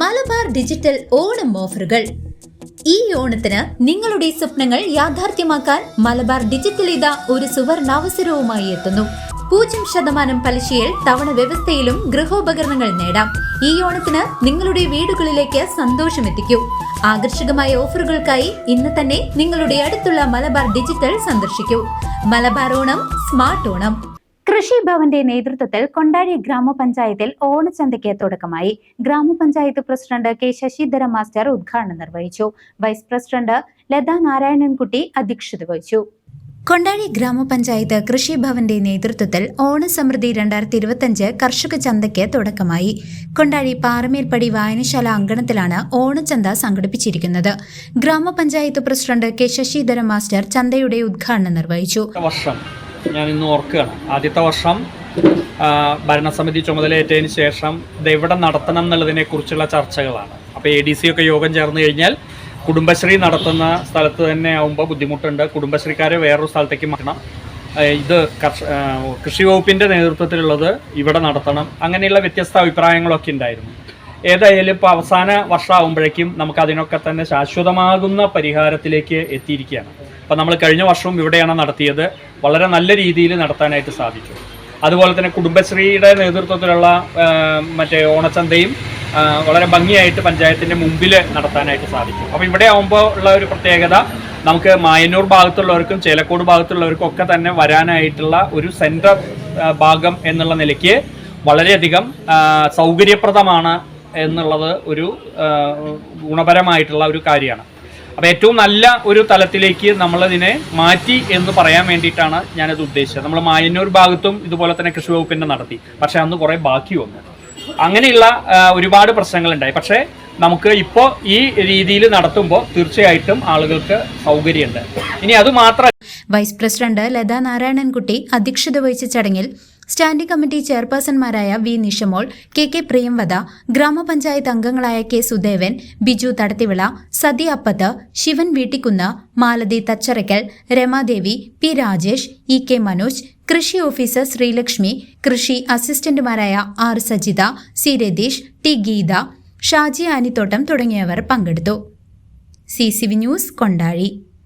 Malabar digital Onam ഓഫറുകൾ. ഈ ഓണത്തിന് നിങ്ങളുടെ സ്വപ്നങ്ങൾ യാഥാർത്ഥ്യമാക്കാൻ മലബാർ ഡിജിറ്റൽ ഇത ഒരു സുവർണാവസരവുമായി എത്തുന്നു. പൂജ്യം ശതമാനം പലിശയിൽ തവണ വ്യവസ്ഥയിലും ഗൃഹോപകരണങ്ങൾ നേടാം. ഈ ഓണത്തിന് നിങ്ങളുടെ വീടുകളിലേക്ക് സന്തോഷം എത്തിക്കൂ. ആകർഷകമായ ഓഫറുകൾക്കായി ഇന്ന് തന്നെ നിങ്ങളുടെ അടുത്തുള്ള മലബാർ ഡിജിറ്റൽ സന്ദർശിക്കൂ. മലബാർ ഓണം സ്മാർട്ട് ഓണം. കൃഷി ഭവന്റെ നേതൃത്വത്തിൽ കൊണ്ടാഴി ഗ്രാമപഞ്ചായത്തിൽ ഓണച്ചന്തയ്ക്ക് തുടക്കമായി. ഗ്രാമപഞ്ചായത്ത് പ്രസിഡന്റ് കെ ശശിധര മാസ്റ്റർ ഉദ്ഘാടനം നിർവഹിച്ചു. വൈസ് പ്രസിഡന്റ് ലതാ നാരായണൻകുട്ടി അധ്യക്ഷത വഹിച്ചു. കൊണ്ടാഴി ഗ്രാമപഞ്ചായത്ത് കൃഷിഭവന്റെ നേതൃത്വത്തിൽ ഓണസമൃദ്ധി രണ്ടായിരത്തി ഇരുപത്തഞ്ച് കർഷക ചന്തയ്ക്ക് തുടക്കമായി. കൊണ്ടാഴി പാറമേൽപ്പടി വായനശാല അങ്കണത്തിലാണ് ഓണച്ചന്ത സംഘടിപ്പിച്ചിരിക്കുന്നത്. ഗ്രാമപഞ്ചായത്ത് പ്രസിഡന്റ് കെ ശശിധര മാസ്റ്റർ ചന്തയുടെ ഉദ്ഘാടനം നിർവഹിച്ചു. ഞാൻ ഇന്ന് ഓർക്കുകയാണ്. ആദ്യത്തെ വർഷം ഭരണസമിതി ചുമതലയേറ്റതിന് ശേഷം ഇത് എവിടെ നടത്തണം എന്നുള്ളതിനെ കുറിച്ചുള്ള ചർച്ചകളാണ്. അപ്പോൾ എ ഡി സി ഒക്കെ യോഗം ചേർന്ന് കഴിഞ്ഞാൽ കുടുംബശ്രീ നടത്തുന്ന സ്ഥലത്ത് തന്നെ ആകുമ്പോൾ ബുദ്ധിമുട്ടുണ്ട്. കുടുംബശ്രീക്കാരെ വേറൊരു സ്ഥലത്തേക്ക് മാറ്റണം. ഇത് കൃഷി വകുപ്പിന്റെ നേതൃത്വത്തിലുള്ളത് ഇവിടെ നടത്തണം. അങ്ങനെയുള്ള വ്യത്യസ്ത അഭിപ്രായങ്ങളൊക്കെ ഉണ്ടായിരുന്നു. ഏതായാലും ഇപ്പോൾ അവസാന വർഷമാകുമ്പോഴേക്കും നമുക്ക് അതിനൊക്കെ തന്നെ ശാശ്വതമാകുന്ന പരിഹാരത്തിലേക്ക് എത്തിയിരിക്കുകയാണ്. അപ്പോൾ നമ്മൾ കഴിഞ്ഞ വർഷവും ഇവിടെയാണ് നടത്തിയത്. വളരെ നല്ല രീതിയിൽ നടത്താനായിട്ട് സാധിച്ചു. അതുപോലെ തന്നെ കുടുംബശ്രീയുടെ നേതൃത്വത്തിലുള്ള മറ്റേ ഓണച്ചന്തയും വളരെ ഭംഗിയായിട്ട് പഞ്ചായത്തിന്റെ മുമ്പിൽ നടത്താനായിട്ട് സാധിച്ചു. അപ്പോൾ ഇവിടെ ആകുമ്പോൾ ഉള്ള ഒരു പ്രത്യേകത നമുക്ക് മായന്നൂർ ഭാഗത്തുള്ളവർക്കും ചേലക്കോട് ഭാഗത്തുള്ളവർക്കും ഒക്കെ തന്നെ വരാനായിട്ടുള്ള ഒരു സെൻട്രൽ ഭാഗം എന്നുള്ള നിലയ്ക്ക് വളരെയധികം സൗകര്യപ്രദമാണ് എന്നുള്ളത് ഒരു ഗുണപരമായിട്ടുള്ള ഒരു കാര്യമാണ്. അപ്പോൾ ഏറ്റവും നല്ല ഒരു തലത്തിലേക്ക് നമ്മളതിനെ മാറ്റി എന്ന് പറയാൻ വേണ്ടിയിട്ടാണ് ഞാനത് ഉദ്ദേശിച്ചത്. നമ്മൾ മായന്നൂർ ഭാഗത്തും ഇതുപോലെ തന്നെ കൃഷി വകുപ്പിന്റെ നടത്തി. പക്ഷേ അന്ന് കുറേ ബാക്കി വന്നു. അങ്ങനെയുള്ള ഒരുപാട് പ്രശ്നങ്ങളുണ്ടായി. പക്ഷേ നമുക്ക് ഇപ്പോൾ ഈ രീതിയിൽ നടത്തുമ്പോൾ തീർച്ചയായിട്ടും ആളുകൾക്ക് സൗകര്യമുണ്ട്. ഇനി അത് മാത്രം വൈസ് പ്രസിഡന്റ് ലതാ നാരായണൻകുട്ടി അധ്യക്ഷത വഹിച്ച ചടങ്ങിൽ standing committee ചെയർപേഴ്സൺമാരായ V Nishamol K K Priyamvada grama panchayat അംഗങ്ങളായ K Sudevan Biju Thadathivila Sathi Appath Sivan Veettikkunnu Malathi Thacharakkal Ramadevi P Rajesh E K Manoj കൃഷി ഓഫീസർ ശ്രീലക്ഷ്മി കൃഷി അസിസ്റ്റന്റുമാരായ R Sajitha C Ratheesh T Geetha Shaji Anithottam തുടങ്ങിയവർ പങ്കെടുത്തു. C C V news Kondazhi.